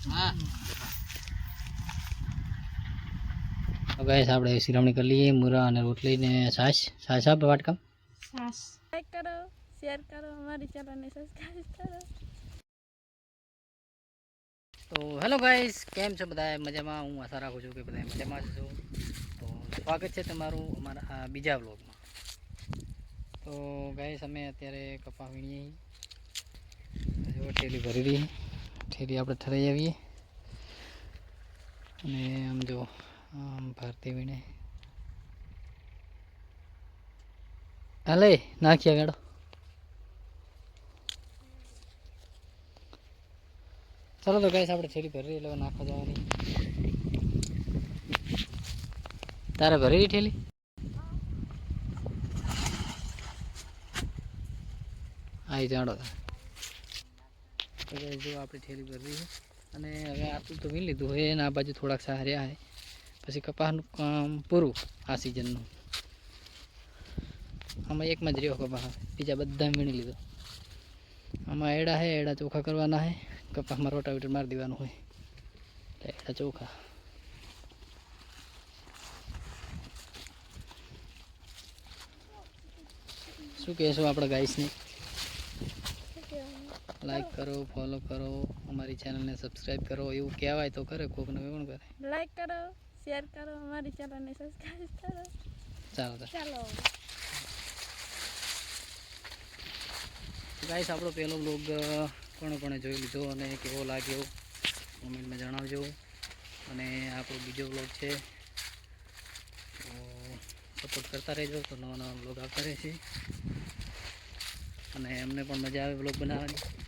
તો ગાઈસ આપણે સિરામણી કરી લઈએ મુરા અને રોટલી ને છાશ. છાશ આપ વાટકામ? સાસ લાઈક કરો શેર કરો અમારી ચેનલને સબસ્ક્રાઇબ કરો. તો હેલો ગાઈસ કેમ છો બધા મજામાં? હું આશા રાખું છું કે બધા મજામાં છો. તો સ્વાગત છે તમારું અમારા આ બીજા વ્લોગમાં. તો ગાઈસ અમે અત્યારે કપા વીણીએ જો ટેલી ભરી રહી ઠેલી આપણે ઠરાઈ આવીએ. અને આમ જો, આમ ભારતી વીણે હાલે નાખ્યા ગાડો ચાલો તો ગાઈસ આપણે થેલી ભરી એટલે નાખવા જવાની. તારે ભરી ઠેલી? આવી જાણો તાર. જો આપણે ઠેલી ભરી છે. અને હવે આટલું તો વીણ લીધું હોય અને આ બાજુ થોડાક સાર્યા છે. પછી કપાસનું કામ પૂરું આ સિઝનનું આમાં એકમાં જ રહ્યો કપાસ. બીજા બધા વીણી લીધો. આમાં એડા છે, એડા ચોખા કરવાના છે. કપાસમાં રોટાવેટર મારી દેવાનું હોય. એડા ચોખા. શું કહેશું આપણે ગાઈસને લાઈક કરો ફોલો કરો અમારી ચેનલને સબસ્ક્રાઇબ કરો એવું કહેવાય તો કરે કોકને કોણ કરે લાઈક કરો શેર કરો અમારી ચેનલને સબસ્ક્રાઇબ કરો. ચાલો ચાલો. ગાઈસ આપણો પહેલો બ્લોગ કોણે કોણે જોઈ લીધો અને કેવો લાગ્યો કોમેન્ટમાં જણાવજો. અને આપણો બીજો બ્લોગ છે સપોર્ટ કરતા રહેજો તો નવા નવા બ્લોગ આવતા રહેશે. અને એમને પણ મજા આવે બ્લોગ બનાવવાની.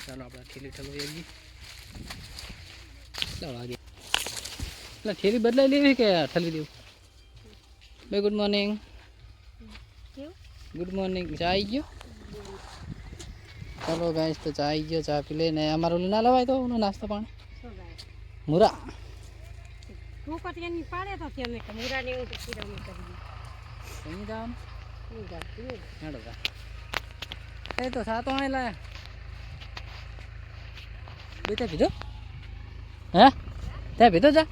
ચાલો આપણે થેલી ઠલવી આવીએ કેટલા વાગે એટલે થેલી બદલાઈ લેવી કે ઠલવી દેવું બે ગુડ મોર્નિંગ ગુડ મોર્નિંગ ચા આવી ગયો ચાલો ગાઈસ તો ચા આવી ગયો ચા પી લઈને અમારું ના લવાય તો નાસ્તો પાણી મુરા પાડે તો અમે કમુરાની એવું શિરામણી કરી તા એ તો સાતો અહીં લાયા બે તે પીધો હે તે પીધો જા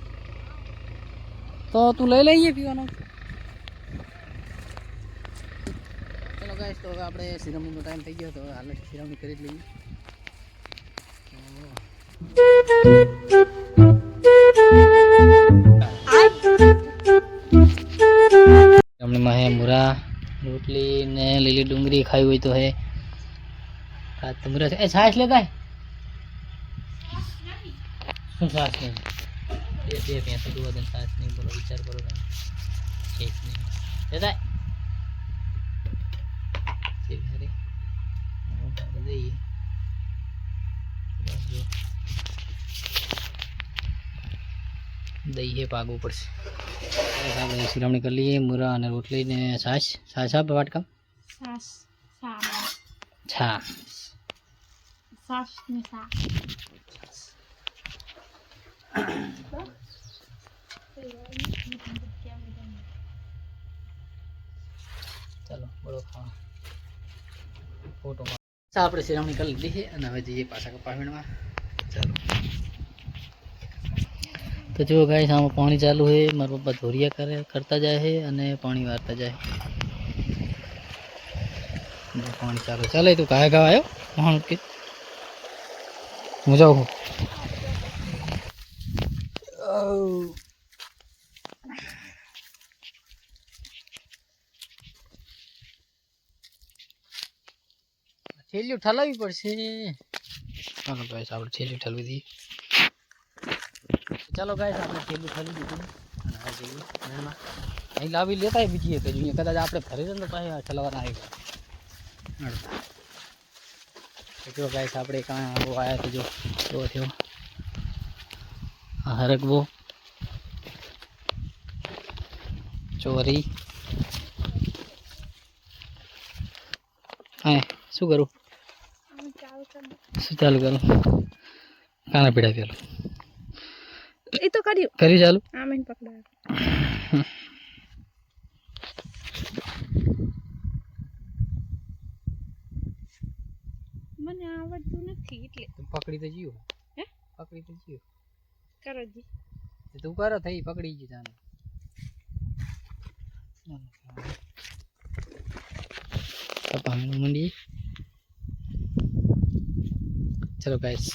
તો તું લઈ લઈએ પીવાનો ચલો ગાઈસ તો હવે આપણે સિરમણીનો ટાઈમ થઈ ગયો તો હવે હાલ સિરમણી કરી જ લઈએ જમણીમાં હે મુરા રોટલી ને લીલી ડુંગળી ખાવી હોય તો હે આ તો મુરા છે એ છાશ લેતા હે? શું છાશ નહીં બે બે ભેંસો દુવા દે છાશ નહીં બોલો વિચાર કરો તમે છેક નહીં લેતા હે? છેક હારી. હા, દઈએ બસ જો. દઈએ પાકવું પડશે બસ આપણે શિરામણી કરી લઈએ મુરા અને રોટલી ને છાશ છાશ આપ વાટકામ સાસ સા છા સાસ ને સા ચાલો બોલો ખાવા ફોટો આપણે શિરામણી કરી લીધી છે અને હવે જઈએ પાછા કપા વીણવા ચાલો તો જો ગાઈસ આમાં પાણી ચાલુ છે મારા પપ્પા ધોરિયા કરે કરતા જાય છે અને પાણી વારતા જાય જો પાણી ચાલુ ચાલે તું કાય ગાવા આવ્યો પાણી કે હું જાઉં છું થેલીઓ ઠલાવવી પડશે ચાલો ગાઈસ આપણે થેલી ઠલવી દઈએ ચાલો ગાઈસ આપણે થેલી ઠલવી દીધી અને આ જઈએ મેળમાં અહીં લાવી લેતા હોય બીજી એક જ અહીંયા કદાચ આપણે ફરી જઈએ ને તો પાછી ઠલવાના આવી ગયા જો ગાઈસ આપણે કાં આવો આવ્યા તો જો એવો થયો આ હરકવો ચોરી હા શું કરું અમે ચાલુ કરી શું ચાલુ કરું કાના પીડા પેલું એ તો કર્યું કર્યું ચાલુ આમે પકડાય મને આવડતું નથી એટલે તો પકડી તો જીવ હે? પકડી તો જીવ કરો જી. તું કરો થઈ, પકડી ગયું તને કપાવાનું મંડી. ચલો ગાઈસ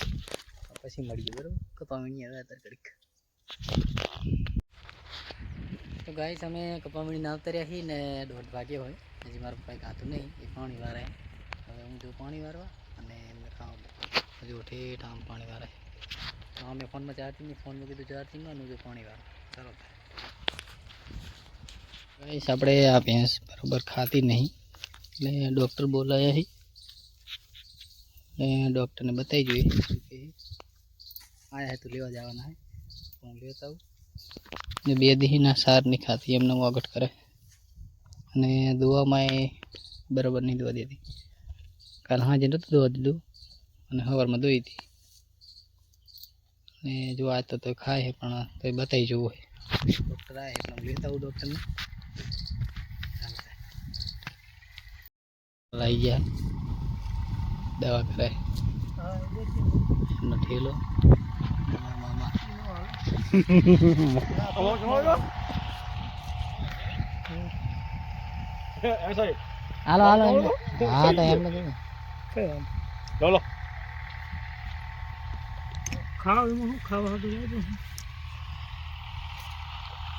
પછી મળીએ, બરોબર? કપામણી હવે અત્યારે ઘડીક. તો ગાઈસ અમે કપામણી ના ઉતર્યા છીએ ને દોઢ વાગ્યો હોય. હજી મારું કંઈ ખાતું નહીં, એ પાણી વારે હવે હું જો પાણી વારવા અને એમને ખાવા હજુ ઠેઠ આમ પાણી વારે તો અમે ફોનમાં ચાર્જિંગ નહીં ફોનમાં કીધું ચાર્જિંગમાં હું જો પાણી વારે ચાલો ગાઈસ આપણે આ ભેંસ બરોબર ખાતી નહીં એટલે ડૉક્ટર બોલાયા છે એટલે ડૉક્ટરને બતાવી જોઈએ શું કહે આયા હે તો લેવા જવાના હે હું લેતા આવું ને બે દીના સાર નહીં ખાતી એમને વાગટ કરે અને દોવામાં એ બરાબર નહીં દોવા દેતી કાલ હાજે નહોતું દોવા દીધું અને સવારમાં દોઈ હતી ને જો આ તો તો ખાય પણ તો બતાવી જવું હોય ડૉક્ટર આવે એટલે હું લેતા આવું ડૉક્ટરને લઈ ગયા. દવા કરાય. એમનો ઠેલો. મામા હાલો હાલો હા તો એમને ચાલો ખાવા એમાં શું ખાવા? હતું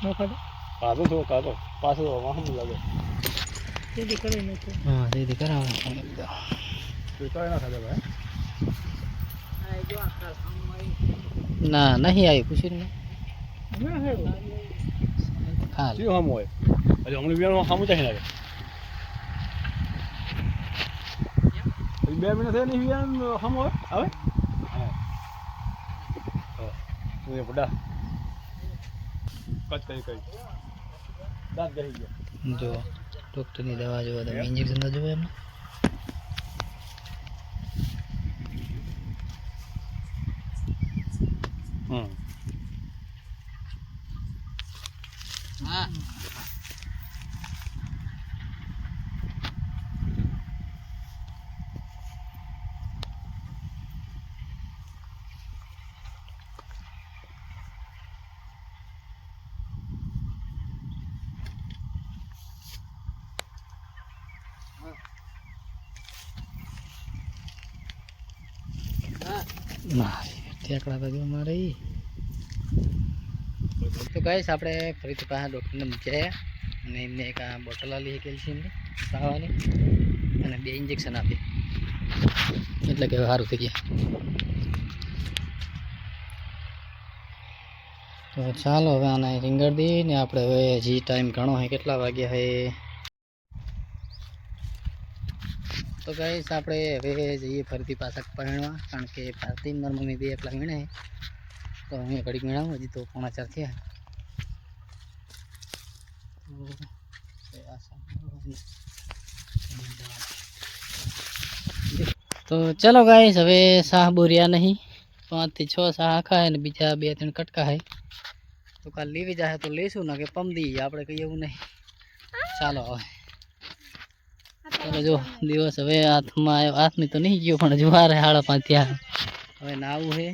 ન ખાધું. કાઢો પાછો વાહન લાગે. કરી હા દીદી કરાવો કઈ ના ખાધા ભાઈ. ના નહીં આવી પૂછી ને ના હેડું ખા લે. શું હમ હોય? હજી હમણાં વિયાનું સામું ચાહી લાગે બે મહિના થયા નહીં હમ હોય? આવે? હા હા બડા કચ કરી કરી દાંત ગઈ ગયા. જો ડૉક્ટરની દવા જોવા તમે ઇન્જેક્શન તો જોવા એમને. ના ટેકડા તો જો. તો કહીશ આપણે ફરીથી પાછા ડૉક્ટરને મૂકી અને એમને એક આ બોટલ આલી કેલ્શિયમની ખાવાની. અને બે ઇન્જેક્શન આપી. એટલે કે સારું થઈ ગયા. તો ચાલો હવે આને રીંગણ દઈએ ને આપણે હવે હજી ટાઈમ ઘણો હોય કેટલા વાગ્યા હોય તો ગાઈસ આપણે હવે જઈએ ફરીથી પાછા પહેણવા કારણ કે ભારતી મારા મમ્મી બે એકલા વીણે તો હું ઘડીક વીણાવું હજી તો પોણા ચાર થયા તો ચલો ગાઈસ હવે શાહ બોર્યા નહીં પાંચથી છ શાહ આખા હે ને બીજા બે ત્રણ કટકા હે તો કાલ લેવી જાય તો લઈશું ને કે પમદી આપણે કઈ એવું નહીં ચાલો હવે ચાલો જો દિવસ હવે હાથમાં આવ્યો. હાથની તો નહીં ગયો પણ જુવાર હાડા પાંચ થયા. હવે નાવું છે